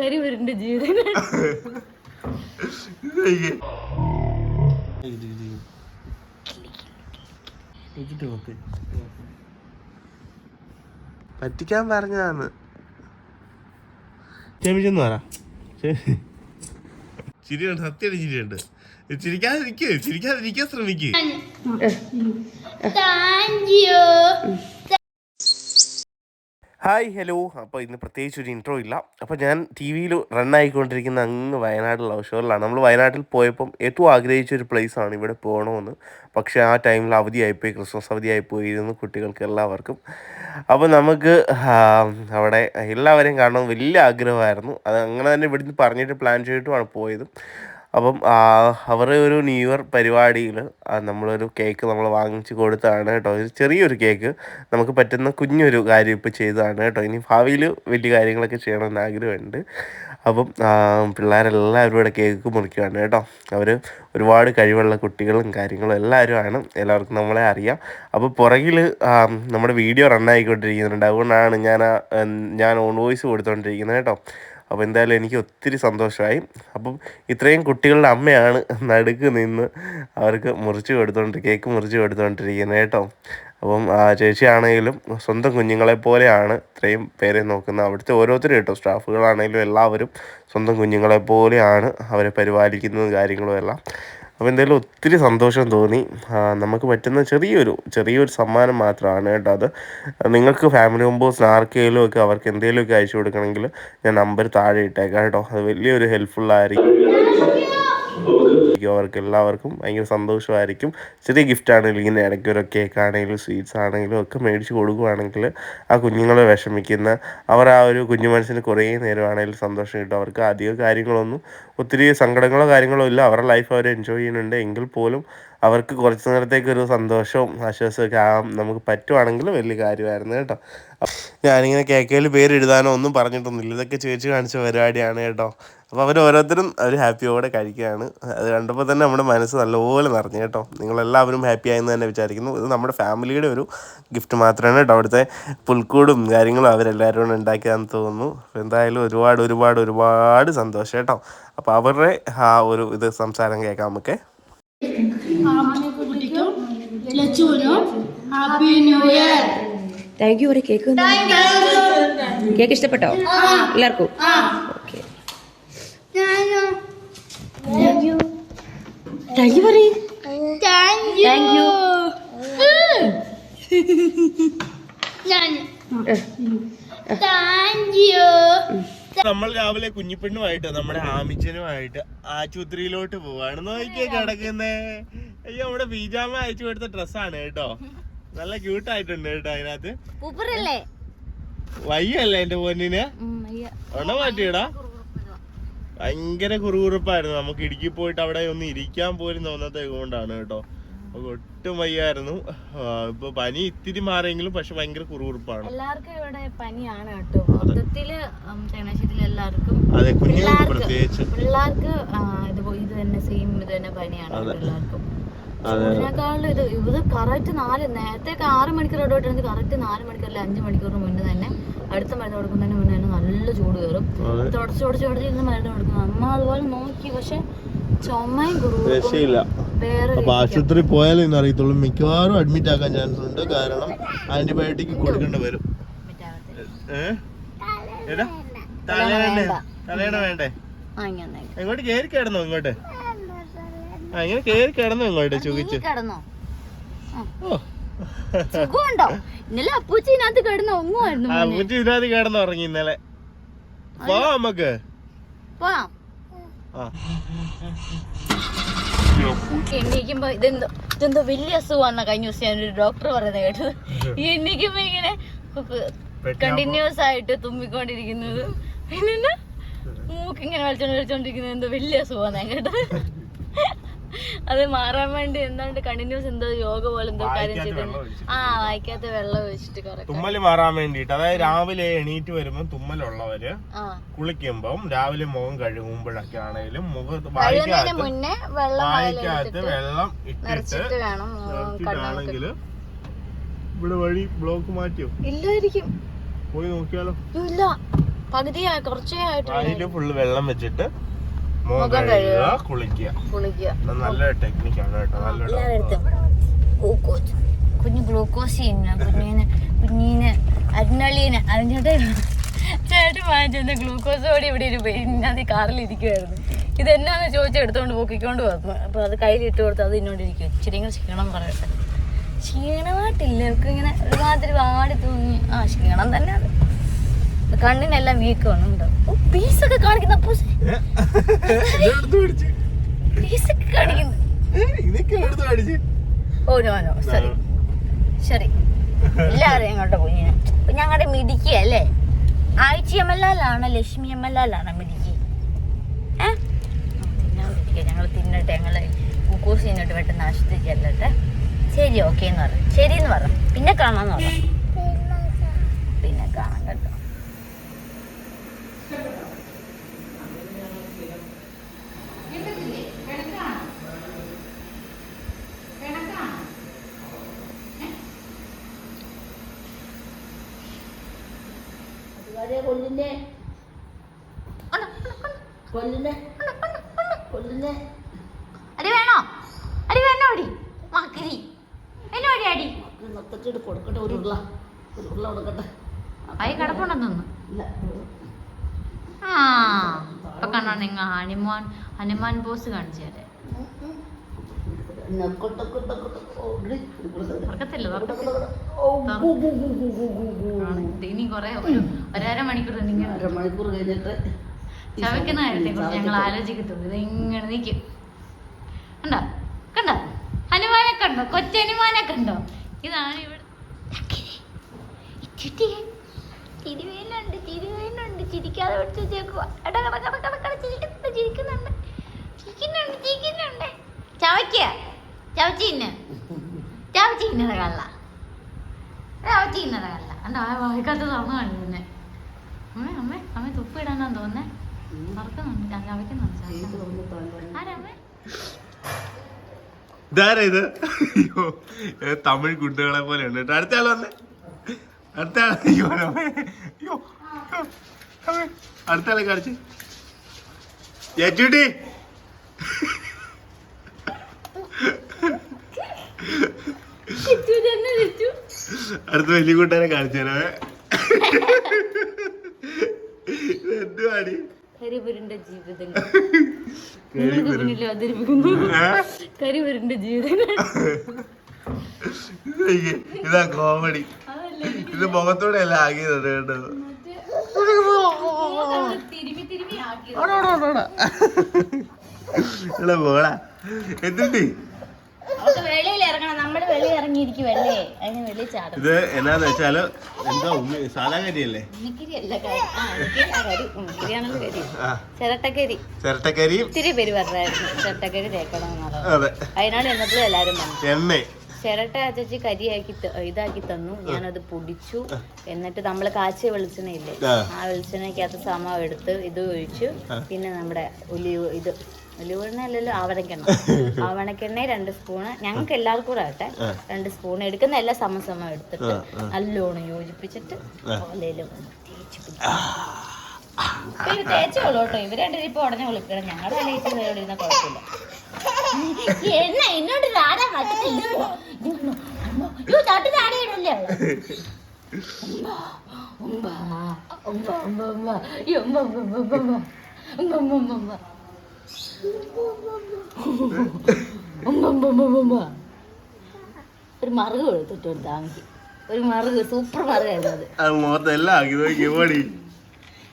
കരിവരുണ്ട് ജീവിതം പറ്റിക്കാൻ പറഞ്ഞതാണ്. ക്ഷമിച്ചെന്ന് പറ. ചിരിയുണ്ട് സത്യം ചിരിയുണ്ട്. ചിരിക്കാതിരിക്കേ ചിരിക്കാതിരിക്കാൻ ശ്രമിക്കേ. Thank you hi hello. അപ്പോൾ ഇന്ന് പ്രത്യേകിച്ച് ഒരു ഇൻട്രോ ഇല്ല. അപ്പോൾ ഞാൻ ടി വിയിൽ റണ്ണായിക്കൊണ്ടിരിക്കുന്ന അങ്ങ് വയനാട് ലവ് ഷോറിലാണ്. നമ്മൾ വയനാട്ടിൽ പോയപ്പം ഏറ്റവും ആഗ്രഹിച്ച ഒരു ആണ് ഇവിടെ പോകണമെന്ന്. പക്ഷേ ആ ടൈമിൽ അവധിയായിപ്പോയി ക്രിസ്മസ് അവധിയായിപ്പോയിരുന്നു കുട്ടികൾക്ക് എല്ലാവർക്കും. അപ്പോൾ നമുക്ക് അവിടെ എല്ലാവരെയും കാണണം. വലിയ ആഗ്രഹമായിരുന്നു. അത് അങ്ങനെ തന്നെ ഇവിടുന്ന് പറഞ്ഞിട്ട് പ്ലാൻ ചെയ്തിട്ടുമാണ് പോയത്. അപ്പം അവരുടെ ഒരു ന്യൂ ഇയർ പരിപാടിയിൽ നമ്മളൊരു കേക്ക് നമ്മൾ വാങ്ങിച്ചു കൊടുത്തതാണ് കേട്ടോ. ഒരു ചെറിയൊരു കേക്ക് നമുക്ക് പറ്റുന്ന കുഞ്ഞൊരു കാര്യം ഇപ്പോൾ ചെയ്തതാണ് കേട്ടോ. ഇനി ഭാവിയിൽ വലിയ കാര്യങ്ങളൊക്കെ ചെയ്യണമെന്ന് ആഗ്രഹമുണ്ട്. അപ്പം പിള്ളേരെല്ലാവരും ഇവിടെ കേക്ക് മുറിക്കുകയാണ് കേട്ടോ. അവർ ഒരുപാട് കഴിവുള്ള കുട്ടികളും കാര്യങ്ങളും എല്ലാവരും ആണ്. എല്ലാവർക്കും നമ്മളെ അറിയാം. അപ്പോൾ പുറകിൽ നമ്മുടെ വീഡിയോ റണ്ണായിക്കൊണ്ടിരിക്കുന്നുണ്ട് അതുകൊണ്ടാണ് ഞാൻ ഞാൻ ഓൺ വോയിസ് കൊടുത്തുകൊണ്ടിരിക്കുന്നത് കേട്ടോ. അപ്പോൾ എന്തായാലും എനിക്ക് ഒത്തിരി സന്തോഷമായി. അപ്പം ഇത്രയും കുട്ടികളുടെ അമ്മയാണ് നടുക്ക് നിന്ന് അവർക്ക് മുറിച്ച് കൊടുത്തോണ്ട് കേക്ക് മുറിച്ച് കൊടുത്തോണ്ടിരിക്കുന്നത് കേട്ടോ. അപ്പം ആ ചേച്ചിയാണെങ്കിലും സ്വന്തം കുഞ്ഞുങ്ങളെ പോലെയാണ് ഇത്രയും പേരെ നോക്കുന്നത്. അവിടുത്തെ ഓരോരുത്തരും കേട്ടോ സ്റ്റാഫുകളാണെങ്കിലും എല്ലാവരും സ്വന്തം കുഞ്ഞുങ്ങളെ പോലെയാണ് അവരെ പരിപാലിക്കുന്നതും കാര്യങ്ങളും എല്ലാം അപ്പോൾ എന്തായാലും ഒത്തിരി സന്തോഷം തോന്നി. നമുക്ക് പറ്റുന്ന ചെറിയൊരു ചെറിയൊരു സമ്മാനം മാത്രമാണ് കേട്ടോ അത്. നിങ്ങൾക്ക് ഫാമിലി മെമ്പേഴ്സിന് ആർക്കെങ്കിലും ഒക്കെ അവർക്ക് എന്തെങ്കിലുമൊക്കെ അയച്ചു കൊടുക്കണമെങ്കിൽ ഞാൻ നമ്പർ താഴെ ഇട്ടേക്കാം കേട്ടോ. അത് വലിയൊരു ഹെൽപ്ഫുള്ളായിരിക്കും അവർക്ക് എല്ലാവർക്കും ഭയങ്കര സന്തോഷമായിരിക്കും. ചെറിയ ഗിഫ്റ്റ് ആണെങ്കിലും ഇങ്ങനെ ഇടയ്ക്ക് ഒരു കേക്ക് ആണെങ്കിലും സ്വീറ്റ്സ് ആണെങ്കിലും ഒക്കെ മേടിച്ച് കൊടുക്കുകയാണെങ്കിൽ ആ കുഞ്ഞുങ്ങളെ വിഷമിക്കുന്ന അവർ ആ ഒരു കുഞ്ഞു മനസ്സിന് കുറേ നേരമാണെങ്കിലും സന്തോഷം കിട്ടും. അവർക്ക് അധികം കാര്യങ്ങളൊന്നും ഒത്തിരി സങ്കടങ്ങളോ കാര്യങ്ങളോ ഇല്ല. അവരുടെ ലൈഫ് അവർ എൻജോയ് ചെയ്യുന്നുണ്ട്. എങ്കിൽ പോലും അവർക്ക് കുറച്ച് നേരത്തേക്ക് ഒരു സന്തോഷവും ആശ്വാസമൊക്കെ ആകാം നമുക്ക് പറ്റുവാണെങ്കിൽ വലിയ കാര്യമായിരുന്നു കേട്ടോ. ഞാനിങ്ങനെ കേക്കയിൽ പേര് എഴുതാനോ ഒന്നും പറഞ്ഞിട്ടൊന്നുമില്ല. ഇതൊക്കെ ചേച്ചി കാണിച്ച പരിപാടിയാണ് കേട്ടോ. അപ്പോൾ അവർ ഓരോരുത്തരും അവർ ഹാപ്പിയോടെ കഴിക്കുകയാണ്. അത് കണ്ടപ്പോൾ തന്നെ നമ്മുടെ മനസ്സ് നല്ലപോലെ നിറഞ്ഞു കേട്ടോ. നിങ്ങളെല്ലാവരും ഹാപ്പി ആയെന്ന് തന്നെ വിചാരിക്കുന്നു. ഇത് നമ്മുടെ ഫാമിലിയുടെ ഒരു ഗിഫ്റ്റ് മാത്രമാണ് കേട്ടോ. അവിടുത്തെ പുൽക്കൂടും കാര്യങ്ങളും അവരെല്ലാവരും കൂടെ ഉണ്ടാക്കിയതാണെന്ന് തോന്നുന്നു. എന്തായാലും ഒരുപാട് ഒരുപാട് ഒരുപാട് സന്തോഷം കേട്ടോ. അപ്പോൾ അവരുടെ ആ ഒരു ഇത് സംസാരം കേൾക്കാം നമുക്ക് കുട്ടിക്കും ലച്ചുവിനും happy new year thank you ഒരു കേക്ക് കേക്ക് ഇഷ്ടപ്പെട്ടോ? എല്ലാവർക്കും okay thank you thank you പറയും താങ്ക് യു Thank you. ഞാൻ താങ്ക് യു നമ്മൾ രാവിലെ കുഞ്ഞിപ്പെണ്ണുമായിട്ട് നമ്മുടെ ആമിച്ചനുമായിട്ട് ആശുപത്രിയിലോട്ട് പോവാണ് നോക്കിയേ കിടക്കുന്നേ. അയ്യോ നമ്മുടെ പീജാമ അയച്ചു കൊടുത്ത ഡ്രസ്സാണ് കേട്ടോ. നല്ല ക്യൂട്ട് ആയിട്ടുണ്ട് കേട്ടോ അതിനകത്ത്. വയ്യല്ലേ എന്റെ പൊന്നിന്? ഉണ മാറ്റിയടാ. ഭയങ്കര കുറുകുറുപ്പായിരുന്നു. നമുക്ക് ഇടുക്കി പോയിട്ട് അവിടെ ഒന്ന് ഇരിക്കാൻ പോലും തോന്നാത്ത കൊണ്ടാണ് കേട്ടോ. ഒട്ടും വയ്യായിരുന്നു. ഇപ്പൊ പനി ഇത്തിരി മാറിയെങ്കിലും പക്ഷെ ഭയങ്കര കുറുകുറുപ്പാണ്. എല്ലാവർക്കും ഇവിടെ പനിയാണ് കേട്ടോ. മൊത്തത്തിൽ ഉം, ചങ്ങനാശ്ശേരിയിൽ എല്ലാവർക്കും അതെ കുഞ്ഞുങ്ങൾക്ക് പ്രത്യേകിച്ച്. പിള്ളേർക്ക് ഇത് ഇത് തന്നെ സെയിം ഇത് തന്നെ പനിയാണ് അതെ. എല്ലാവർക്കും. അതെ. ഇതിനേക്കാളും ഇത് ഇത് കറക്റ്റ് നാല് നേരത്തെ ആറ് മണിക്കൂർ ഇടപെട്ടിരുന്നത് കറക്റ്റ് നാല് മണിക്കൂർ അല്ലെ അഞ്ച് മണിക്കൂർ മുന്നേ തന്നെ അടുത്ത മരുന്ന് കൊടുക്കുന്നതിന് മുന്നേ തന്നെ നല്ല ചൂട് കയറും. തുടച്ച് തുടച്ച് തുടച്ച് മരുന്ന് കൊടുക്കുന്നത് അമ്മ അതുപോലെ നോക്കി. പക്ഷെ രക്ഷയില്ല. അപ്പൊ ആശുപത്രി പോയാലേ ഇന്ന് അറിയത്തുള്ളൂ. മിക്കവാറും അഡ്മിറ്റ് ആക്കാൻ ചാൻസ് ഉണ്ട്. കാരണം ആന്റിബയോട്ടിക് കൊടുക്കേണ്ടി വരും. തലയുടെ വേണ്ടേ. ഇങ്ങോട്ട് കേറി കിടന്നോ ഇങ്ങോട്ട്? ആ ഇങ്ങനെ കേറി കിടന്നോ ഇങ്ങോട്ട് ചുകിച്ച് ഓ. സുഖമുണ്ടോ? ഇന്നലെ അപ്പൂച്ചി ഇതിനകത്ത് കിടന്ന് ഒങ്ങുമായിരുന്നു ആ മുറ്റി ഇതിനകത്ത് കിടന്ന് ഉറങ്ങി ഇന്നലെ പോവാം നമുക്ക്. പോവാം. ആ. എണ്ണീക്കുമ്പോ ഇതെന്തോ ഇതെന്തോ വലിയ അസുഖമാണ് കഴിഞ്ഞ ദിവസം ഞാനൊരു ഡോക്ടർ പറയുന്നത് കേട്ടത്. എണ്ണീക്കുമ്പോ ഇങ്ങനെ കണ്ടിന്യൂസ് ആയിട്ട് തുമ്മിക്കൊണ്ടിരിക്കുന്നത്. പിന്നെ മൂക്ക് ഇങ്ങനെ വലിച്ചോണ്ട് വലിച്ചോണ്ടിരിക്കുന്നത് എന്തോ വലിയ അസുഖമാണ് കേട്ടത്. അത് മാറാൻ വേണ്ടി എന്താണ്ട് കണ്ടിന്യൂസ് എന്തോ യോഗ പോലെ എന്തോ കാര്യം ചെയ്തു. ആ വായിക്കാത്ത വെള്ളം ഒഴിച്ചിട്ട് കുറെ തുമ്മൽ മാറാൻ വേണ്ടിട്ട് അതായത് രാവിലെ എണീറ്റ് വരുമ്പോ തുമ്മലുള്ളവര് കുളിക്കുമ്പം രാവിലെ മുഖം കഴുകുമ്പോഴൊക്കെ ആണെങ്കിലും മുഖത്ത് വായിക്കാത്ത വെള്ളം ഇട്ടിട്ട് ആണെങ്കിൽ ഇവിടെ വഴി ബ്ലോക്ക് മാറ്റിയോ? ഇല്ലായിരിക്കും. പോയി നോക്കിയാലോ? ഇല്ല. പകുതിയായി കുറച്ചേ ആയിട്ടുള്ളൂ. അതിൽ ഫുള്ള് വെള്ളം വെച്ചിട്ട് മുഖം മുഖം കഴുകുക കഴുകുക. കുളിക്കുക. കുളിക്കുക. നല്ല ടെക്നിക്കാണ് കേട്ടോ നല്ല കുഞ്ഞു ഗ്ലൂക്കോസ് കുഞ്ഞിന് കുഞ്ഞിന് അരിനളീന് അതിന്റെ ചേട്ടൻ വാങ്ങിച്ചിരുന്ന ഗ്ലൂക്കോസ് കൂടി ഇവിടെ ഒരു ഇന്നത് കാറിൽ ഇരിക്കുമായിരുന്നു ഇത് എന്നാന്ന് ചോദിച്ചാൽ എടുത്തോണ്ട് പൊക്കിക്കൊണ്ട് വന്നു. അപ്പൊ അത് കയ്യിലിട്ട് കൊടുത്ത് അത് ഇന്നോണ്ടിരിക്കും ഇച്ചിരി ഇങ്ങനെ ക്ഷീണം പറയട്ടെ. ക്ഷീണമായിട്ടില്ല. ഇങ്ങനെ ഒരുമാതിരി വാടി തൂങ്ങി. ആ ക്ഷീണം തന്നെ അത്. കണ്ണിനെല്ലാം വീക്കാണ് ഉണ്ടോ ഒക്കെ കാണിക്കുന്ന പൂസ കാണിക്കുന്നു. ഓ നോ നോ സോറി ശരി എല്ലാവരും ഞങ്ങളുടെ കുഞ്ഞിന് ഞങ്ങളുടെ മിടുക്കി അല്ലേ? ആഴ്ച എം എൽ ആണ് ലക്ഷ്മി എം എൽ ആണ് മിടുക്കി? ഏ? ഞങ്ങൾ തിന്നിട്ട് ഞങ്ങൾ കുക്കൂസ് തിന്നിട്ട് പെട്ടെന്ന് ആശ്വസിക്കല്ലേ ചെല്ലട്ടെ. ശരി ഓക്കെ എന്ന് പറ. ശരി എന്ന് പറഞ്ഞു പിന്നെ കാണാന്ന് പറഞ്ഞു പിന്നെ കാണാം കേട്ടോ. കൊല്ലിനെ കൊല്ലിനെ കൊല്ലിനെ അടി വേണോ? അടി വേണോ അടി? മക്കരി എന്നോ അടി. അടി മൊത്തത്തിൽ കൊടുക്കട്ടെ ഒരു ഉരുള. ഒരു ഉരുള കൊടുക്കട്ടെ. ആയി കിടപ്പുണ്ടെന്ന് തോന്നുന്നു ഇല്ല. ആ ഇപ്പൊ കണ്ടോ നിങ്ങൾ ഹനുമാൻ ഹനുമാൻ ബോസ് കാണിച്ചു തരാം ഇനി കൊറേ ഒരു ഒരര മണിക്കൂർ അരമണിക്കൂർ കഴിഞ്ഞിട്ട് ചവയ്ക്കുന്ന കാര്യത്തെ കുറിച്ച് ഞങ്ങൾ ആലോചിക്കത്തുള്ളൂ. ഇത് ഇങ്ങനെ നിൽക്കും കണ്ടോ? കണ്ടോ? ഹനുമാനെ കണ്ടോ? കൊച്ചനുമാനെ കണ്ടോ? ഇതാണ് ഇവിടെ. ചുറ്റിയെ തിരുവേനുണ്ട് തിരുവേനുണ്ട് ചിരിക്കാതെ പിടിച്ച് വെച്ചേക്കുക എട കട കട കട കട ചിരിക്കുന്നുണ്ട് ചിരിക്കുന്നുണ്ട് ചിരിക്കുന്നുണ്ട് ചിരിക്കുന്നുണ്ട് ചവയ്ക്ക ചവച്ചിന്ന് ചവച്ചിന്നത് കള്ള ചവച്ചിന്നത് കള്ള കണ്ടോ ആ വായിക്കാത്ത തുറന്നു കണ്ടു പിന്നെ അമ്മേ അമ്മേ അമ്മ തുപ്പ് ഇടാനാന്ന് തോന്നേ മറക്കുന്നുണ്ട് ഞാൻ ആരമ്മേ ഇതാരാ ഇത്? അയ്യോ തമിഴ് കുട്ടികളെ പോലെ ഉണ്ട് കേട്ടോ. അടുത്ത ആൾ വന്നേ. അടുത്ത ആൾ അയ്യോ. അയ്യോ. അടുത്ത ആളെ കാണിച്ച്. യജുട്ടി ചിച്ചു തന്നെ ചിച്ചു അടുത്ത വലിയ കൂട്ടുകാരെ കാണിച്ചു തരാമേ എന്തുവാടി ജീവിതം നിങ്ങൾക്ക് മുന്നിൽ അവതരിപ്പിക്കുന്നു. കരിപുരണ്ട ജീവിതങ്ങൾ. ഇത് കോമഡി ഇത് മുഖത്തോടെ അല്ല ആകിയത് കേട്ടോ ഇവിടെ പോടാ എന്തുണ്ട് അവർക്ക് വെളിയിൽ ഇറങ്ങണം നമ്മുടെ വെളിയിൽ ഇറങ്ങിയിരിക്കുവല്ലേ അതിന് വെളിയിൽ ചാടും. ഇത് എന്നാന്ന് വെച്ചാൽ എന്താ ഉമ്മി സാധാ കരിയല്ലേ? ആ ആ ആ. ചിരട്ടക്കരി. ചിരട്ടക്കരിയും ഇത്തിരി പേര് പറഞ്ഞായിരുന്നു. ചിരട്ടക്കരി തേക്കണം എന്നുള്ളത് അതെ. അതിനോട് എന്നപ്പോഴും എല്ലാവരും പറഞ്ഞു എണ്ണ. ചിരട്ട അച്ചി കരിയാക്കി ത- ഇതാക്കി തന്നു. ഞാനത് പൊടിച്ചു. എന്നിട്ട് നമ്മൾ കാച്ചിയ വെളിച്ചെണ്ണയില്ലേ? ആ. ആ വെളിച്ചെണ്ണയ്ക്കകത്ത് സമം എടുത്ത് ഇത് ഒഴിച്ചു. പിന്നെ നമ്മുടെ ഒലിവ് ഇത് ഒലിവെണ്ണ അല്ലല്ലോ ആവണക്കെണ്ണ. ആവണക്കെണ്ണ രണ്ട് സ്പൂണ്. ഞങ്ങൾക്ക് എല്ലാവർക്കും കൂടെ ആട്ടെ രണ്ട് സ്പൂൺ എടുക്കുന്ന എല്ലാം സമം സമം എടുത്തിട്ട് നല്ലോണം യോജിപ്പിച്ചിട്ട് ഓലയിലും തേച്ച് ഇത് തേച്ചോളൂ കേട്ടോ. ഇവർ രണ്ടുപേരും ഇപ്പൊ ഉടനെ വിളിക്കണം. ഞങ്ങളുടെ തലയിട്ട് ഇരുന്ന കുഴപ്പമില്ല. എണ്ണ എന്നോട് ഉമ്മ ഉമ്മ രാടയിടല്ലേ ഒരു മറുക കൊടുത്തിട്ട് താമസി ഒരു മറുക സൂപ്പർ മറുകായിരുന്നു അത് മുഖത്തെല്ലാം ആക്കി നോക്കി ഓടി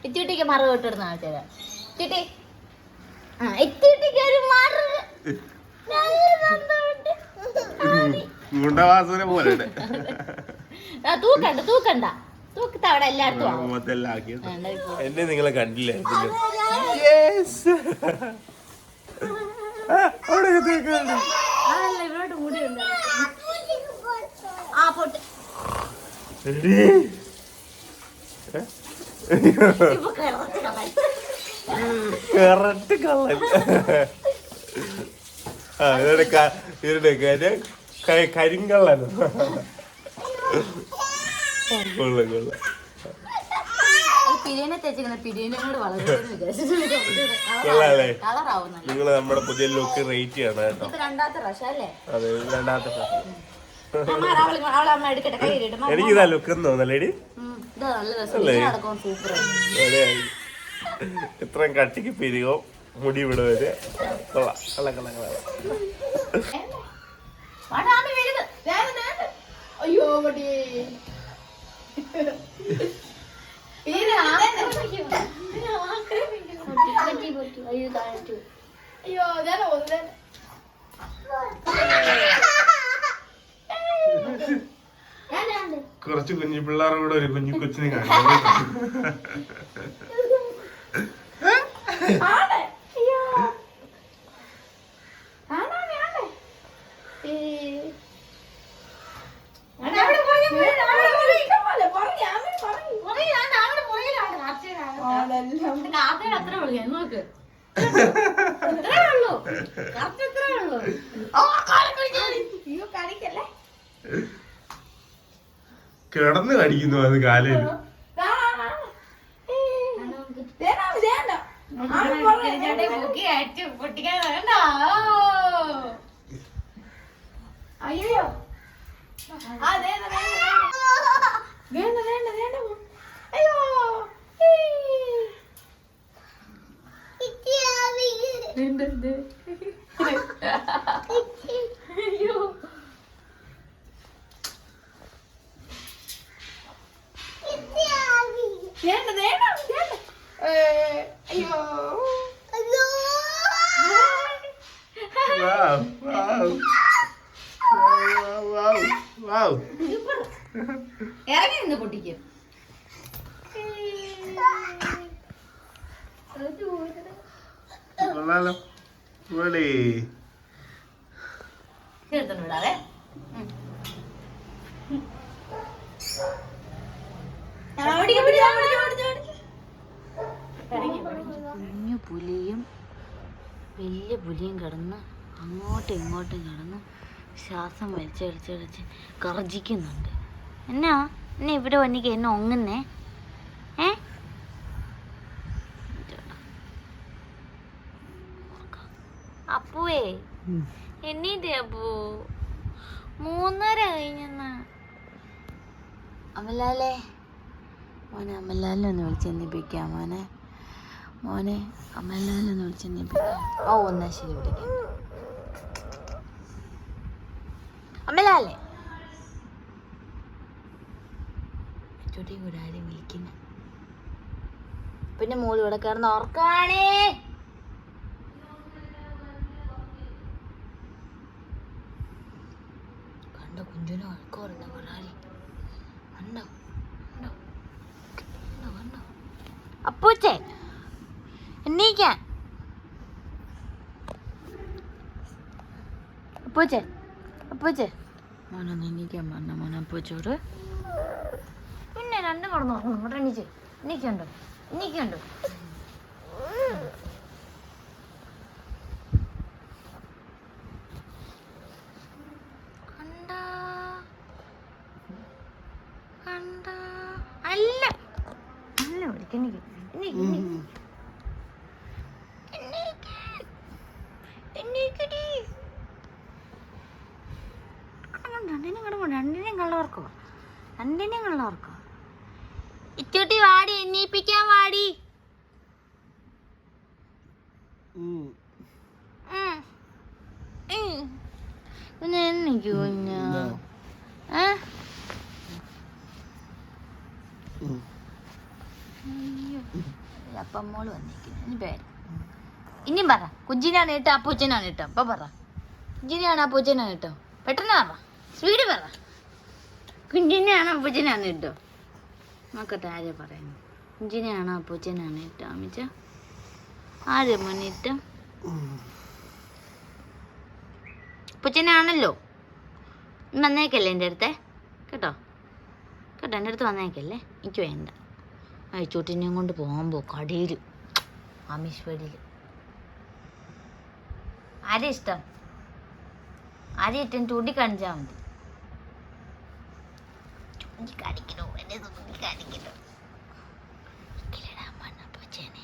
ഇത്തിട്ടിക്ക് മറുക് ആൾക്കാരാ ഇത്തിട്ടി ആ ഇത്തിട്ടിക്ക് ഒരു മറുക് പോലെ തൂക്കണ്ട തൂക്കണ്ട തൂക്കത്തെ അവിടെ എല്ലായിടത്തും? എന്നെ നിങ്ങളെ കണ്ടില്ലേ അതല്ല, ഇവിടോട്ട് മുടിയുണ്ട്. ആ പൊട്ട്. കറക്റ്റ് കള്ളൻ. ആ ഇവരുടെ ഇവരുടെ കാര്യം കരിങ്കള്ളൻ. കൊള്ളു കൊള്ളു. ബിരിയാണി തേച്ചിങ്ങനെ ബിരിയാണി കൂടെ വളരെ കൊള്ളാല്ലേ? കളറാവുന്നല്ലോ നിങ്ങൾ നമ്മുടെ പുതിയ ലുക്ക് റേറ്റ് ചെയ്യണം കേട്ടോ. രണ്ടാമത്തെ പ്രാവശ്യം അല്ലേ? അതെ രണ്ടാമത്തെ പ്രാവശ്യം. എനിക്ക് ഇതാ ലുക്ക് എന്ന് തോന്നല്ലേടി ഇത്രയും കട്ടിക്ക് പിരികോ മുടി ഇവിടെ വരെ കൊള്ളാം കൊള്ളാം കൊള്ളാം. കൊള്ളാം അയ്യോ മടി അയ്യോ ഞാൻ ഒന്നേ കുറച്ച് കുഞ്ഞു പിള്ളേരുടെ കൂടെ ഒരു കുഞ്ഞു കൊച്ചിനെ അത്ര വിളിക്കാം നോക്ക് ഇത്രേ ഉള്ളൂ കറക്റ്റ് ഇത്രേ ഉള്ളൂ അയ്യോ കാണിക്കല്ലേ കിടന്ന് കടിക്കുന്നു അത് കാലിൽ പൊട്ടിക്കാൻ വേണ്ട അയ്യോ വേണ്ട വേണ്ട വേണ്ട അയ്യോ അയ്യോ വേണ്ട വേണ്ട അയ്യോ. വലിച്ചടിച്ചടിച്ച് ഗർജിക്കുന്നുണ്ട്. എന്നാ? എന്നെ ഇവിടെ വന്നിക്ക് എന്നെ ഒങ്ങുന്നേ? ഏ? അപ്പുവേ എന്നീട്ടേ അപ്പു. മൂന്നര കഴിഞ്ഞ അമലാലേ മോനെ അമലാലിനെ ഒന്ന് വിളിച്ചെന്നിപ്പിക്കാം മോനെ. മോനെ അമലാലിനെ ഒന്ന് വിളിച്ചെന്നിപ്പിക്കാം ഓ എന്നാ ശരി വിളിക്കാം. അമലാലേ ചുട്ടി കൂടെ വിളിക്കുന്നു. പിന്നെ മോൾ ഇവിടെ കിടന്ന് ഓർക്കാണേ കണ്ട കുഞ്ചുനെ കണ്ടോ? കണ്ടോ? അപ്പൂച്ചേ എന്നീക്കാൻ അപ്പൂച്ചേ അപ്പൂച്ചേ. പിന്നെ രണ്ടും കടന്നു ഇവിടെ എണീച്ച് എണീക്കണ്ടോ കുഞ്ഞ് കുഞ്ഞ ഏ അയ്യോ. അപ്പം മോൾ വന്നിരിക്കുന്നു ഇനി പേര് ഇനിയും പറ. കുഞ്ഞിനാണ് കേട്ടോ അപ്പൂച്ചനാണ് കേട്ടോ. അപ്പൊ പറ. കുഞ്ഞിനെയാണ് അപ്പൂച്ചനാണ് കേട്ടോ. പെട്ടെന്ന് പറ. സ്പീഡ് പറ. കുഞ്ഞിനെയാണ് അപ്പൂച്ചനാണ് കേട്ടോ. നോക്കട്ടെ ആരെ പറയുന്നു കുഞ്ഞിനെയാണ് അപ്പൂച്ചനാണ് കേട്ടോ അമ്മിച്ച. അരമണിട്ട് പുച്ചനാണല്ലോ വന്നേക്കല്ലേ എന്റെ അടുത്തെ? കേട്ടോ? കേട്ടോ എന്റെ അടുത്ത് വന്നേക്കല്ലേ? എനിക്ക് വേണ്ട. അയച്ചൂട്ടിനെയും കൊണ്ട് പോകുമ്പോൾ കടയിൽ അമീശ്വരിയിൽ ആരെ ഇഷ്ടം? ആരെ ഇട്ടും ചൂണ്ടി കാണിച്ചാൽ മതി. ചൂണ്ടി കാണിക്കണോ? എന്നെ ചൂണ്ടി കാണിക്കണോ? പൂച്ചേനെ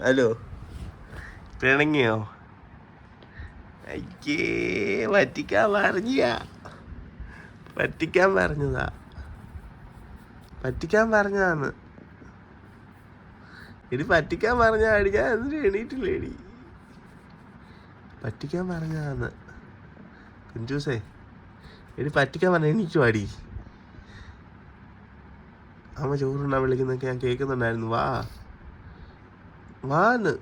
ഹലോ പിണങ്ങിയോ അയ്യേ പറ്റിക്കാൻ പറഞ്ഞ പറ്റിക്കാൻ പറഞ്ഞതാ പറ്റിക്കാൻ പറഞ്ഞതാന്ന് ഇനി പറ്റിക്കാൻ പറഞ്ഞ അടിക്കാൻ എന്നിട്ട് എണീറ്റില്ലേടി പറ്റിക്കാൻ പറഞ്ഞതാന്ന് കുഞ്ചൂസേ എടി പറ്റിക്കാൻ പറഞ്ഞ എണീറ്റു അടി അമ്മ ചോറുണ്ടാ വിളിക്കുന്നൊക്കെ ഞാൻ കേൾക്കുന്നുണ്ടായിരുന്നു വാ വാന്ന്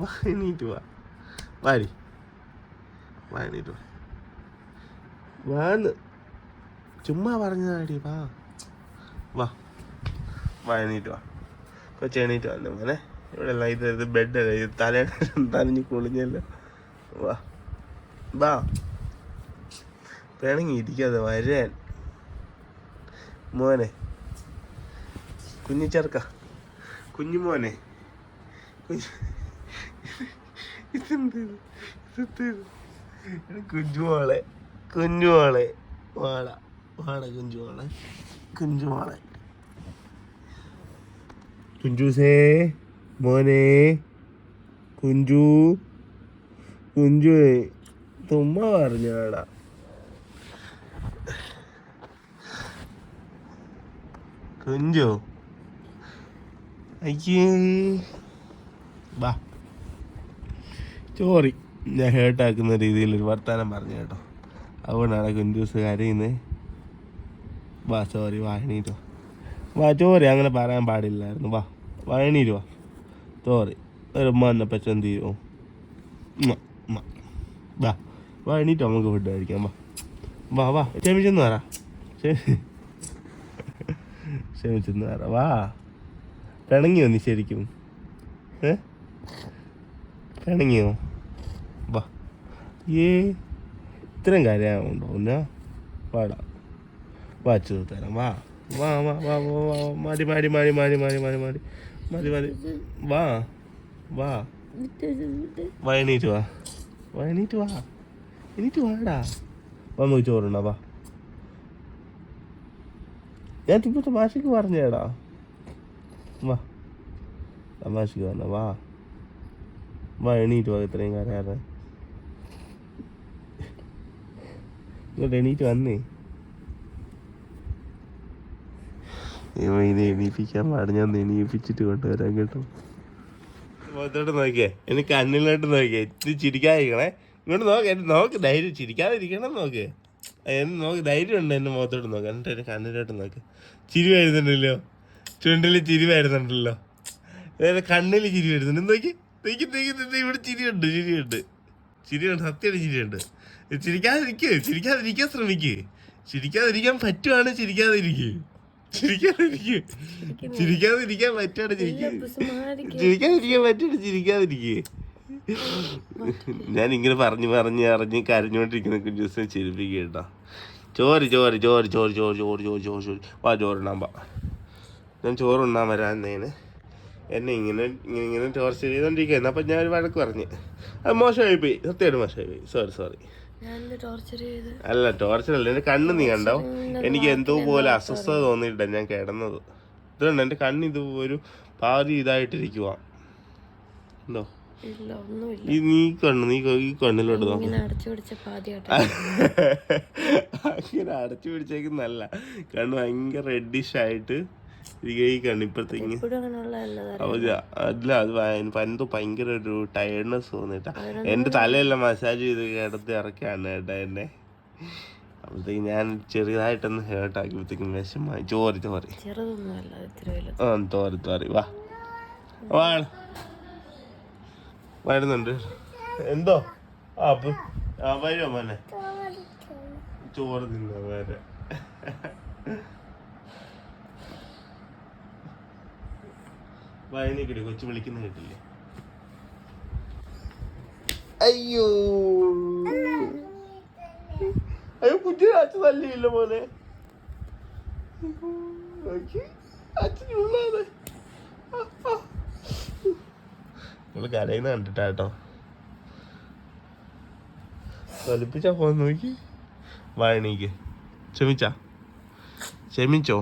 വാ വാ. വാടി വാ എണീറ്റ് വാ. വാന്ന് ചുമ്മാ പറഞ്ഞതാടി വാ. വാ. വാ വാ. കൊച്ചു എണീറ്റ് വന്നു മോനെ. ഇവിടെ എല്ലാം ഇത് ബെഡല്ലേ ഇത് തല തലഞ്ഞ് കുളിഞ്ഞല്ലോ. വാ. വാ. പിണങ്ങി ഇരിക്കാതെ വരാൻ. മോനെ. കുഞ്ഞു ചെറുക്ക കുഞ്ഞുമോളെ കുഞ്ഞുമോളെ വാള. വാള കുഞ്ചുമോളെ കുഞ്ചുമോളെ കുഞ്ചൂസേ മോനെ. കുഞ്ചു. കുഞ്ചുവേ തുമ്മ പറഞ്ഞാടാ കുഞ്ചു? അയ്യേ. വാ. ചോറി ഞാൻ ഹേർട്ടാക്കുന്ന രീതിയിൽ ഒരു വർത്താനം പറഞ്ഞു കേട്ടോ. അതുകൊണ്ടാണ് കുഞ്ചൂസ് കരയുന്നത് വാ സോറി വാ വാ ചോറി അങ്ങനെ പറയാൻ പാടില്ലായിരുന്നു. വാ വാ വാ. സോറി ഒരു ഉമ്മ വന്നപ്പോൾ ചെന്ത് ചെയ്യുമോ വാ വാ എണീറ്റ് നമുക്ക് ഫുഡ് കഴിക്കാം വാ. വാ വാ ക്ഷമിച്ചെന്ന് പറ. ക്ഷമി- ക്ഷമിച്ചെന്ന് പറ വാ. പിണങ്ങി വന്നി ശരിക്കും? ഏ? പിണങ്ങിയോ വാ. ഏ? ഇത്രയും കാര്യമുണ്ടോ എന്നാ വാടാ. വാച്ചു തരാം. വാ. വാ വാ വാ വാ വാ മാടി മാടി മാടി മാടി മാടി മാടി മാടി. മാടി മാടി. വാ. വാ. വാ എണീറ്റ് വാ. വാ എണീറ്റ് വാ. എണീറ്റ് വാടാ. വാ നമുക്ക് ചോറുണ്ടാ വാ. ഞാൻ ഇപ്പൊ തമാശക്ക് പറഞ്ഞേടാ. വാ. തമാശക്ക് പറഞ്ഞ വാ. എണീറ്റ് വാ ഇത്രയും കരയാതെ ഇങ്ങോട്ട് എണീറ്റ് വന്നേ. ഇവ ഇത് എണീപ്പിക്കാൻ പാടില്ല. ഞാൻ എണീപ്പിച്ചിട്ട് കൊണ്ടുവരാൻ കേട്ടോ. മുഖത്തോട്ട് നോക്കിയേ. എനിക്ക് കണ്ണിലോട്ട് നോക്കിയേ. ഇത് ചിരിക്കാതിരിക്കണേ. ഇങ്ങോട്ട് നോക്ക്. എന്നെ നോക്ക്. ധൈര്യം. ചിരിക്കാതിരിക്കണം നോക്ക്. എന്നെ നോക്ക്. ധൈര്യം ഉണ്ട് എന്റെ മുഖത്തോട്ട് നോക്ക് എന്നിട്ട് എന്നെ കണ്ണിലോട്ട് നോക്ക്. ചിരി വരുന്നുണ്ടല്ലോ. ചുണ്ടിൽ ചിരി വരുന്നുണ്ടല്ലോ. കണ്ണിൽ ചിരി വരുന്നുണ്ട്. നോക്കി? നോക്കി നോക്കി ഇവിടെ ചിരിയുണ്ട് ചിരിയുണ്ട്. ചിരിയുണ്ട് സത്യമായിട്ട് ചിരിയുണ്ട്. ചിരിക്കാതിരിക്കേ ചിരിക്കാതിരിക്കാൻ ശ്രമിക്കേ. ചിരിക്കാതിരിക്കാൻ പറ്റുവാണ് ചിരിക്കാതിരിക്കേ. ചിരിക്കാതിരിക്കുക ചിരിക്കാതിരിക്കാൻ പറ്റാണ് ചിരിക്കുക ചിരിക്കാതിരിക്കാൻ പറ്റാണ് ചിരിക്കാതിരിക്കുക ഞാൻ ഇങ്ങനെ പറഞ്ഞു പറഞ്ഞ് അറിഞ്ഞ് കരഞ്ഞോണ്ടിരിക്കുന്ന കുഞ്ഞുസിനെ ചിരിപ്പിക്കുക കേട്ടോ ചോറ് ചോറ് ചോറ് ചോറ് ചോറ് ചോറ് ചോറ് ചോറ് ചോറ്. വാ ചോറുണ്ണാൻ വാ ഞാൻ ചോറുണ്ണാൻ വരാന്നേന് എന്നെ ഇങ്ങനെ ഇങ്ങനെ ഇങ്ങനെ ടോർച്ചർ ചെയ്തോണ്ടിരിക്കുന്നു അപ്പം ഞാൻ ഒരു വഴക്ക് പറഞ്ഞു. അത് മോശമായി പോയി സത്യമായിട്ട് മോശമായി പോയി സോറി സോറി അല്ല ടോർച്ചർ അല്ല. എന്റെ കണ്ണ് നീ കണ്ടോ? എനിക്ക് എന്തോ പോലെ അസ്വസ്ഥത തോന്നിയിട്ടാണ് ഞാൻ കിടന്നത്. ഇതുകൊണ്ട് എന്റെ കണ്ണ് ഇത് ഒരു പാതി ഇതായിട്ടിരിക്കുക ഉണ്ടോ? ഇല്ല ഒന്നുമില്ല. ഈ നീ കണ്ണ് നീ ഈ കണ്ണിലോട്ട് അങ്ങനെ അടച്ചു പിടിച്ചേക്കുന്നല്ല കണ്ണ് ഭയങ്കര റെഡിഷ് ആയിട്ട് ഇപ്പഴത്തേക്ക് അല്ല അത് പണ്ട് ഭയങ്കര ഒരു ടയർഡ്നെസ് തോന്നിട്ടാ. എന്റെ തലയെല്ലാം മസാജ് ചെയ്ത് കിടത്തി ഇറക്കാണ് കേട്ടാ എന്നെ. അപ്പോഴത്തേക്ക് ഞാൻ ചെറുതായിട്ടൊന്ന് ഹേർട്ടാക്കിയപ്പോഴത്തേക്കും വിഷമായി. ചോറി വലുത്. ആ തോറി തോറി. വാ. വാ. വരുന്നുണ്ട്. എന്തോ? ആ അപ്പൊ ആ വരുമോ മോനെ? ചോറ് തിന്നോ വരെ. വായനക്കിടി കൊച്ചു വിളിക്കുന്ന കേട്ടില്ലേ? അയ്യോ. അയ്യോ കുട്ടി അച്ഛൻ തല്ലിയില്ല പോലെ അച്ഛനുള്ളത് നമ്മൾ കരയുന്ന കണ്ടിട്ടാ കേട്ടോ തൊലിപ്പിച്ചാ പോന്ന് നോക്കി. വായണിക്ക് ക്ഷമിച്ചാ. ക്ഷമിച്ചോ.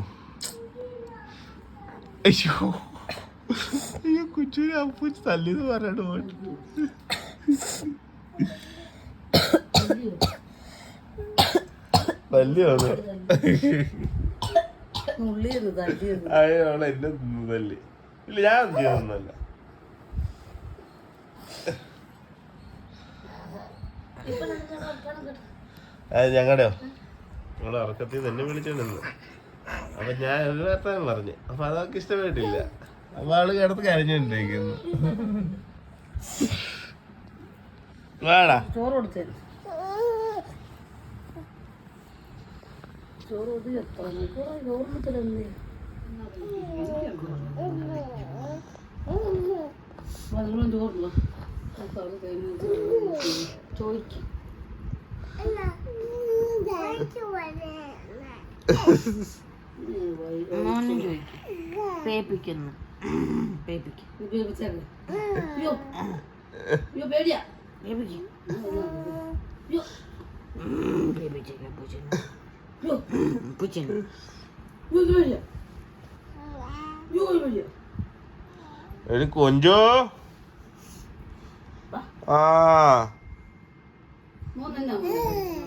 അയ്യോ. അയ്യോ കുച്ചൂരി അപ്പൂച്ച് തല്ലിന്ന് പറയണ തല്ലിയാണ്? അവളെ എന്നെ തിന്നു തല്ലി. ഇല്ല ഞാൻ അത് ഞങ്ങളുടെയോ ഞങ്ങളെ ഉറക്കത്തിൽ തന്നെ വിളിച്ചോണ്ടിരുന്നു. അപ്പൊ ഞാൻ ഒരു വർത്താനം പറഞ്ഞു. അപ്പൊ അതൊക്കെ ഇഷ്ടപ്പെട്ടില്ല അപ്പൊ ആൾ കിടന്ന് കരഞ്ഞോണ്ടിരിക്കുന്നു വേടാ. ചോറ് കൊടുത്തേ ചോറ് കൊടുത്ത് എത്ര മണിക്കൂറായി ചോറ് കൊടുത്തില്ലേ പതിനൊന്നും ചോറില്ല ചോദിക്കും മോനും ചോദിക്കും പേപ്പിക്കുന്നു പേപ്പിക്കും ഉപയോഗിച്ചല്ലേ അയ്യോ അയ്യോ പേടിയാ പേപ്പിക്കും അയ്യോ പേപ്പിച്ചു പേപ്പിച്ചു അയ്യോ പൂച്ചന് അയ്യോ ഇത് പേടിയാ അയ്യോ ഇത് പേടിയാ ഒരു കൊഞ്ചോ ആ മോൻ തന്നെ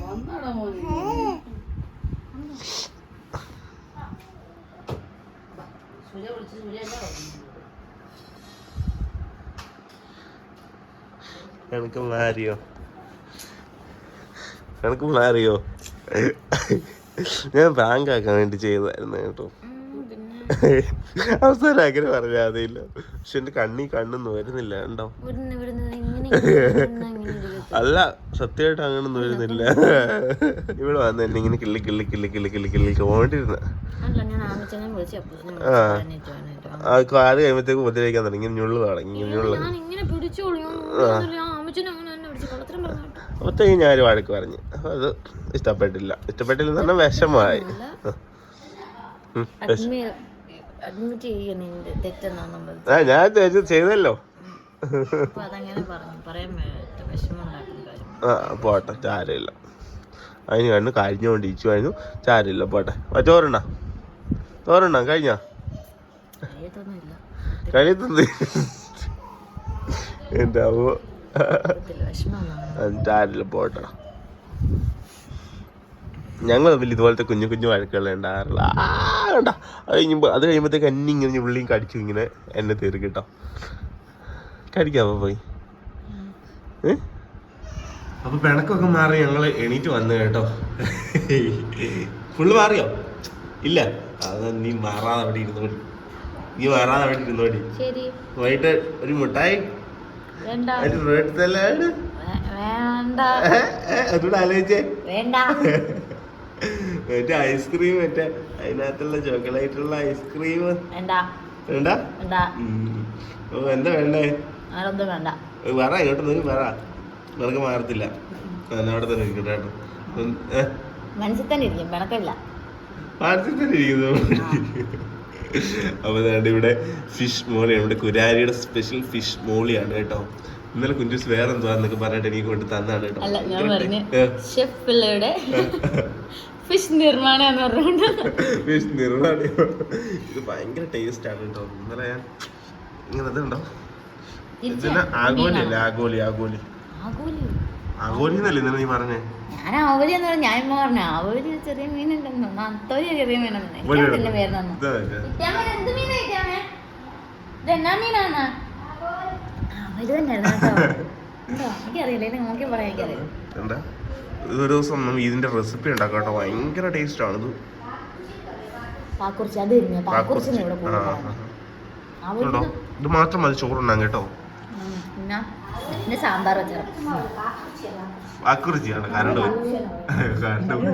വന്നാടാ മോനെ വിളിച്ച് എന്താ എനിക്ക് മാറിയോ എനിക്ക് മാറിയോ ഞാൻ ബാങ്ക് ആക്കാൻ വേണ്ടി ചെയ്തായിരുന്നു കേട്ടോ. അവസാനം അങ്ങനെ പറഞ്ഞാൽ ഇല്ല പക്ഷെ എന്റെ കണ്ണി കണ്ണൊന്നും വരുന്നില്ല ഉണ്ടോ അല്ല സത്യമായിട്ട് അങ്ങനൊന്നും വരുന്നില്ല. ഇവിടെ വന്ന് എന്നെ ഇങ്ങനെ കിള്ളി കിള്ളി കിള്ളി കിള്ളി കിള്ളി കിള്ളി ഓണ്ടിരുന്ന കാൽ കഴിയുമ്പോഴത്തേക്ക് ഉപദ്രവിക്കാൻ തുടങ്ങി. ഇങ്ങനെ ഞുള്ളു തുടങ്ങി ഇങ്ങനെ ഞുള്ളു. അപ്പത്തേക്ക് ഞാൻ ഒരു വഴക്ക് പറഞ്ഞു. അപ്പൊ അത് ഇഷ്ടപ്പെട്ടില്ല. ഇഷ്ടപ്പെട്ടില്ല തന്നെ പറഞ്ഞാൽ വിഷമമായി. ഉം, വിഷ- അഡ്മി- അഡ്മിറ്റ് ചെയ്യുക നിന്റെ തെറ്റെന്നാന്നും ഞാൻ ചെയ്ത് ചെയ്തല്ലോ. പോട്ടെ ചാരമില്ല. അതിന് കണ്ണ് കരിഞ്ഞുകൊണ്ട് കഴിഞ്ഞു ചാരമില്ല പോട്ടെ. ചോറണ്ണ. ചോറണ്ണ കഴിഞ്ഞ? കഴിയത്തുന്നു എന്റെ അവ? ചാരില്ല പോട്ടെ. ഞങ്ങൾ തമ്മിൽ ഇതുപോലത്തെ കുഞ്ഞു കുഞ്ഞു വഴക്കുകൾ ഉണ്ടാകാറില്ല. അത് കഴിയുമ്പോൾ അത് കഴിയുമ്പോഴത്തേക്ക് എന്നെ ഇങ്ങനെ ഉള്ളിയും കടിച്ചു ഇങ്ങനെ എന്നെ തീർക്കും കടിക്കാമോ പോയി? അപ്പൊ പിണക്കൊക്കെ മാറി ഞങ്ങൾ എണീറ്റ് വന്നു കേട്ടോ. ഫുള്ള് മാറിയോ? ഇല്ല. അത് നീ മാറാതെ അവിടെ ഇരുന്നോടി നീ മാറാതെ അവിടെ ഇരുന്നോടി ശരി. വൈകിട്ട് ഒരു മുട്ടായി വേണ്ട. ഒരു റെഡ് സലാഡ് അതുകൂടെ ആലോചിച്ചേ. വേണ്ട. മറ്റേ ഐസ്ക്രീം മറ്റേ അതിനകത്തുള്ള ചോക്ലേറ്റുള്ള ഐസ്ക്രീം വേണ്ട. വേണ്ട? വേണ്ട. ഓ എന്താ വേണ്ടേ? വേണ്ട. വേറെ കേട്ടോ നിനക്ക് മാറത്തില്ല. അവിടെ തന്നെ ഇരിക്കട്ടെ കേട്ടോ. ഉം, മനസ്സിൽ തന്നെ ഇരിക്കും തന്നെ ഇരിക്കുന്നു. അപ്പോൾ ഞാൻ ഇവിടെ ഫിഷ് മോളിയാണ് ഇവിടെ കുരാരിയുടെ സ്പെഷ്യൽ ഫിഷ് മോളിയാണ് കേട്ടോ. ഇന്നലെ കുഞ്ചുസ് വേറെ എന്തുവാന്നൊക്കെ പറഞ്ഞിട്ട് എനിക്ക് കൊണ്ട് തന്നാണ് കേട്ടോ. അല്ല ഞാൻ പറഞ്ഞു ഷെഫ് പിള്ളയുടെ ഫിഷ് നിർമ്മാണ എന്ന് പറഞ്ഞുകൊണ്ട് ഫിഷ് നിർമ്മാണം. ഇത് ഭയങ്കര ടേസ്റ്റ് ആണ് കേട്ടോ. ഇന്നലെ ഞാൻ ഇങ്ങനെ ഇതിന് ആഗോലി അല്ലേ ആഗോലി ആഗോലി. ആകൂലി ആഗോലി? എന്നല്ലേ ഇന്നലെ നീ പറഞ്ഞേ? ഞാൻ ആവലി എന്ന് പറഞ്ഞ ഞാൻ പറഞ്ഞു ആവലി ചെറിയ മീനുണ്ടെന്നു നത്തോലി ചെറിയ മീനെന്ന് ഒരു- എനിക്കതിന്റെ പേര് ഇത്. ഇറ്റാമ്മ ഇത് എന്ത് മീനാ ഇറ്റാമ്മേ? ഇത് എന്നാ മീനാണ് അവർ തന്നെയായിരുന്നു കേട്ടോ. ഉണ്ടോ? എനിക്കറിയില്ല. എന്നെ നോക്കി പറയാൻ എന്താ? ഒരു ദിവസം നമ്മൾ ഇതിന്റെ റെസിപ്പി ഉണ്ടാക്കാം കേട്ടോ. ഭയങ്കര ടേസ്റ്റ് ആണ് ഇത്. പാക്കുറിച്ച് അത് ഇത് മാത്രം മതി ചോറുണ്ടാകും കേട്ടോ. പിന്നെ പിന്നെ സാമ്പാർ വെച്ചാൽ വാക്കുറിച്ചിയാണ് കരണ്ട് കരണ്ട്